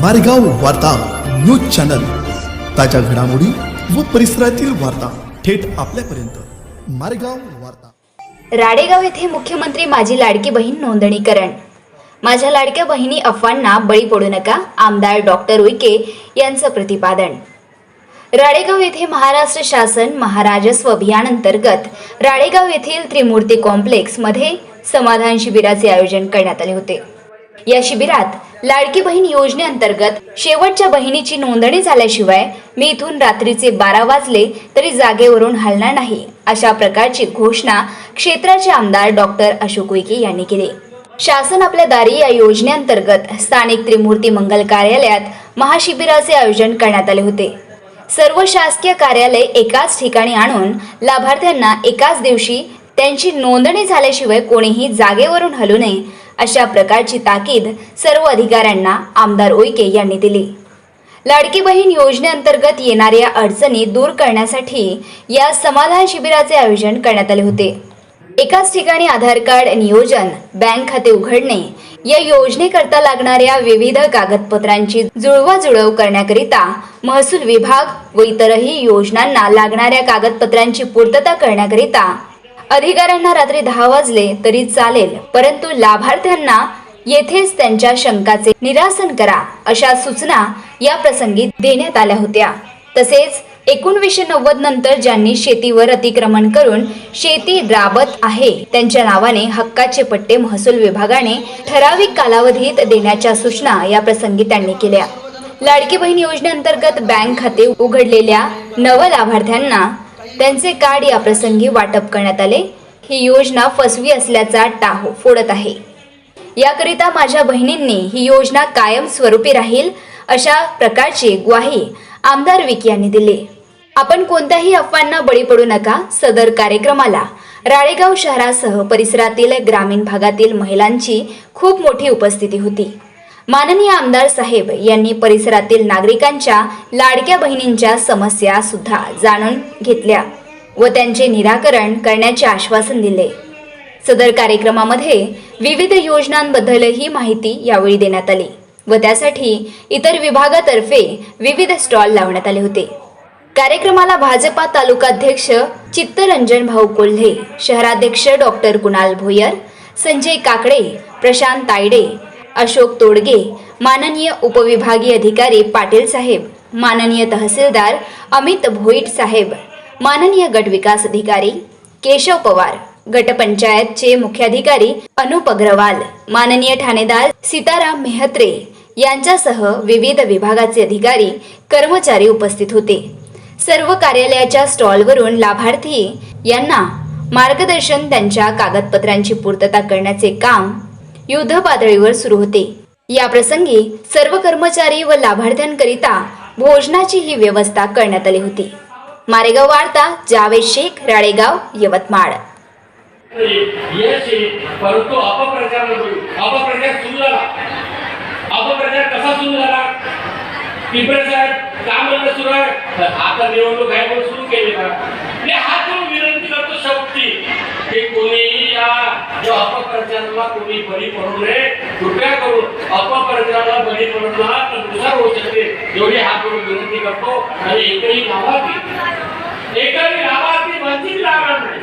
मारेगाव वार्ता news channel. ताज्या घडामोडी व परिसरातील वार्ता थेट आपल्यापर्यंत. मारेगाव वार्ता. राडेगाव येथे मुख्यमंत्री माझी लाडकी बहीण नोंदणीकरण. माझ्या लाडक्या बहिणी अफवांना बळी पडू नका आमदार डॉक्टर उईके यांचं प्रतिपादन. राळेगाव येथे महाराष्ट्र शासन महाराजस्व अभियानांतर्गत राळेगाव येथील त्रिमूर्ती कॉम्प्लेक्समध्ये समाधान शिबिराचे आयोजन करण्यात आले होते. या शिबिरात लाडकी बहीण योजनेअंतर्गत शेवटच्या बहिणीची नोंदणी झाल्याशिवाय मी इथून रात्रीचे बारा वाजले तरी जागेवरून हलणार नाही अशा प्रकारची घोषणा क्षेत्राचे आमदार डॉक्टर अशोक उईके यांनी केली. शासन आपल्या दारी या योजनेअंतर्गत स्थानिक त्रिमूर्ती मंगल कार्यालयात महाशिबिराचे आयोजन करण्यात आले होते. सर्व शासकीय कार्यालय एकाच ठिकाणी आणून लाभार्थ्यांना एकाच दिवशी त्यांची नोंदणी झाल्याशिवाय कोणीही जागेवरून हलू नये अशा प्रकारची ताकीद सर्व अधिकाऱ्यांना आमदार उईके यांनी दिली. लाडकी बहीण योजनेअंतर्गत येणाऱ्या अडचणी दूर करण्यासाठी या समाधान शिबिराचे आयोजन करण्यात आले होते. एकाच ठिकाणी आधार कार्ड नियोजन बँक खाते उघडणे या योजनेकरता लागणाऱ्या विविध कागदपत्रांची जुळवाजुळव करण्याकरिता महसूल विभाग व इतरही योजनांना लागणाऱ्या कागदपत्रांची पूर्तता करण्याकरिता अधिकाऱ्यांना रात्री दहा वाजले तरी चालेल परंतु लाभार्थ्यांना येथेच त्यांच्या शंकाचे निरासन करा अशा सूचना या प्रसंगी देण्यात आल्या होत्या. तसेच एकोणवीसशे नव्वद नंतर ज्यांनी शेतीवर अतिक्रमण करून शेती राबत आहे त्यांच्या नावाने हक्काचे पट्टे महसूल विभागाने ठराविक कालावधीत देण्याच्या सूचना या प्रसंगी त्यांनी केल्या. लाडकी बहीण योजनेअंतर्गत बँक खाते उघडलेल्या नव लाभार्थ्यांना त्यांचे कार्ड या प्रसंगी वाटप करण्यात आले. ही योजना फसवी असल्याचा टाहो फोडत आहे. याकरिता माझ्या बहिणींनी ही योजना कायम स्वरूपी राहील अशा प्रकारची ग्वाही आमदार विकी यांनी दिली. आपण कोणत्याही अफवांना बळी पडू नका सदर कार्यक्रमाला. राळेगाव शहरासह परिसरातील ग्रामीण भागातील महिलांची खूप मोठी उपस्थिती होती. माननीय आमदार साहेब यांनी परिसरातील नागरिकांच्या लाडक्या बहिणींच्या समस्या सुद्धा जाणून घेतल्या. व त्यांचे निराकरण करण्याचे आश्वासन दिले. सदर कार्यक्रमामध्ये विविध योजनांबद्दलही माहिती यावेळी देण्यात आली व त्यासाठी इतर विभागातर्फे विविध स्टॉल लावण्यात आले होते. कार्यक्रमाला भाजपा तालुकाध्यक्ष चित्तरंजन भाऊ कोल्हे शहराध्यक्ष डॉक्टर कुणाल भोयर संजय काकडे प्रशांत तायडे अशोक तोडगे माननीय उपविभागीय अधिकारी पाटील साहेब माननीय तहसीलदार अमित भोईट साहेब माननीय गट विकास अधिकारी केशव पवार गटपंचायतचे मुख्याधिकारी अनुप अग्रवाल माननीय ठाणेदार सीताराम मेहत्रे यांच्यासह विविध विभागाचे अधिकारी कर्मचारी उपस्थित होते. सर्व कार्यालयाच्या स्टॉलवरून लाभार्थी यांना मार्गदर्शन त्यांच्या कागदपत्रांची पूर्तता करण्याचे काम युद्ध पातळीवर सुरू होते. या प्रसंगी सर्व कर्मचारी व लाभार्थ्यांकरिता भोजनाची ही व्यवस्था करण्यात आली होती. मारेगाव वार्ता जावेद शेख राळेगाव यवतमाळ. परंतु अपप्रचार अपप्रचार सुरू झाला. अपप्रचार कसा सुरू झाला? पिंपरे साहेब काम बंद सुरू आहे. आता निवडणूक आहे सुरू केली ना. मी हात जोडून विनंती करतो शेवटी की कोणीही या जो अपप्रचाराला तुम्ही बळी पडू नये कृपया करून अपप्रचाराला बळी पडला तर नुसार होऊ शकते. एवढी हा करून विनंती करतो. आणि एकही लाभार्थी एकही लाभार्थी वंचित राहणार नाही.